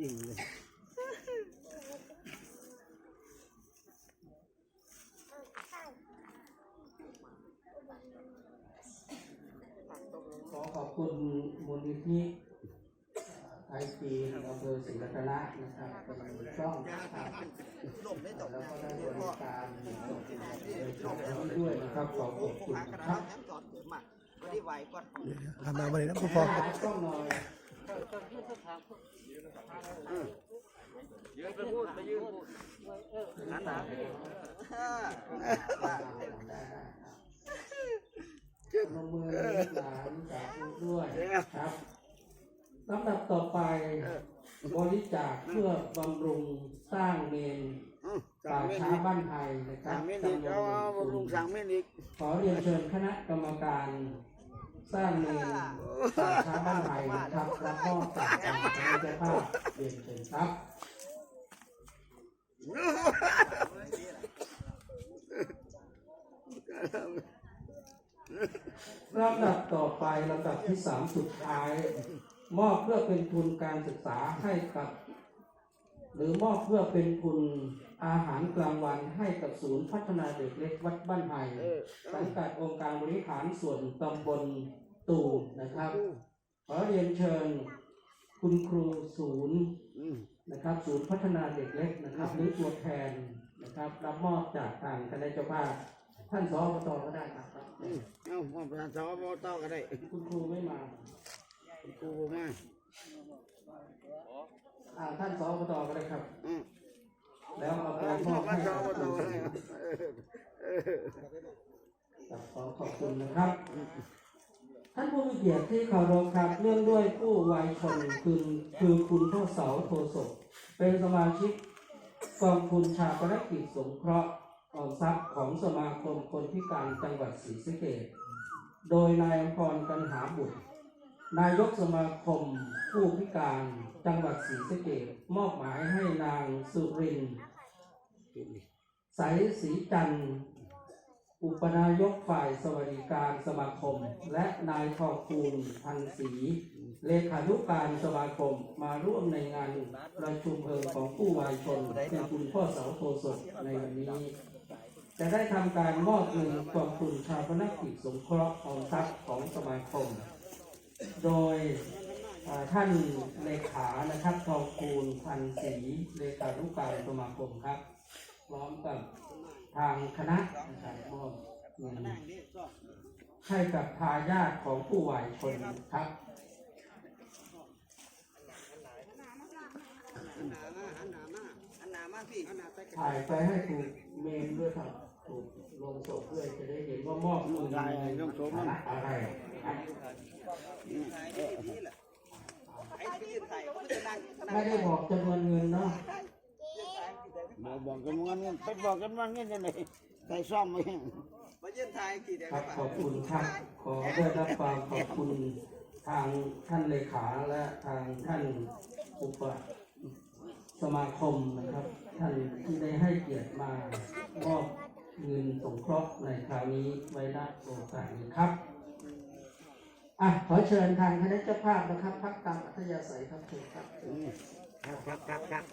ยิงเลยขอขอบคุณมูลนิธิไอซีอำเภอศรีรัตนะนะครับเป็นช่องนะครับล มได้ตกแล้วนะก็ได้บเดี๋ยวริพ่อการในช่องนี้ด้วยนะครับขอบคุณหากระครัทะบแถมจอดเดี๋ยวมาวันนี้ไหวก่อนทำมาวันนี้นะพ่อพ่อหากล้องหน่อยยืนพูดไปยืนพูดนั่นนะลงมือหลานสาธุด้วยครับลำดับต่อไปบริจาคเพื่อบำรุงสร้างเมน ป่าช้าบ้านไทยนะครับสั่งเมนิกเอาบำรุงสั่งเมนิกขอเรียนเชิญคณะกรรมการสร้างเมนป่าช้าบ้านไทยนะครับแล้วก็จัดการให้เจ้าภาพเรียนเชิญครับลำดับต่อไปลำดับที่สามสุดท้าย มอบเพื่อเป็นทุนการศึกษาให้กับ หรือมอบเพื่อเป็นทุนอาหารกลางวันให้กับศูนย์พัฒนาเด็กเล็กวัดบ้านไฮสังกัดองค์การบริหารส่วนตำบลตูมนะครับ ขอเรียนเชิญคุณครูศูนย์อืมนะครับ ศูนย์พัฒนาเด็กเล็กนะครับหรือตัวแทนนะครับ รับมอบจากทางคณะเจ้าภาพท่านสอบตก็ได้ครับอืมเอาพ่อประธานสอบต่อก็ได้ คุณครูไม่มาครูบ่มา อ่าท่านสอบตก็ได้ครับ อืมแล้วเอาไปเอามพ่ออบประให้ธานสอบต่อก็ได้เออเออครับขอขอบคุณนะครับ ท่านผู้มีเกียรติที่เคารพครับเนื่องด้วยผู้วัยชนคือคือคุณพ่อเสาโทศกเป็นสมาชิกกองทุนชาปนกิจสงเคราะห์ออมทรัพย์ของสมาคมคนพิการจังหวัดศรีสะเกษโดยนายอมพรกันหาบุตร นายกสมาคมผู้พิการจังหวัดศรีสะเกษมอบหมายให้นางสุรินทร์ใสศรีจันทร์อุปนายกฝ่ายสวัสดิการสมาคม และนายทองคูณพันศรีเลขานุการสมาคมมาร่วมในงานประชุมเพลิงของผู้วายชนคือคุณพ่อเสาโทสดในวันนี้ จะได้ทำการมอบเงินกองทุนชาปนกิจสงเคราะห์ออมทรัพย์ของสมาคม โดยท่านเลขานะครับทองคูณพันศรีเลขานุการสมาคมครับ พร้อมกับทางคณะนะครับมอบเงินให้กับทายาทของผู้วายชนครับถ่ายไปให้ถูกเมนด้วยครับถูกลงศพด้วยจะได้เห็นว่ามอบเงินอะไรครับถ่ายได้ดีแหละไอ้ที่ยืนถ่ายก็ ไม่จะนั่งไม่ได้บอกจำนวนเงินเนาะบอกบอกกันว่าเงินไปบอกกันว่าเงินยังไงใส่ซ่อมไว้มายืนถ่ายกี่เดี๋ยวครับป่ะขอบคุณครับขอได้รับความขอบคุณทางท่านเลขาและทางท่านอุปสมาคมนะครับ ท่านที่ได้ให้เกียรติมามอบเงินสงเคราะห์ในคราวนี้ไว้ณโอกาสนี้ครับ อะขอเชิญทางคณะเจ้าภาพนะครับพักตามอัธยาศัยครับเชิญครับ ครับครับครับ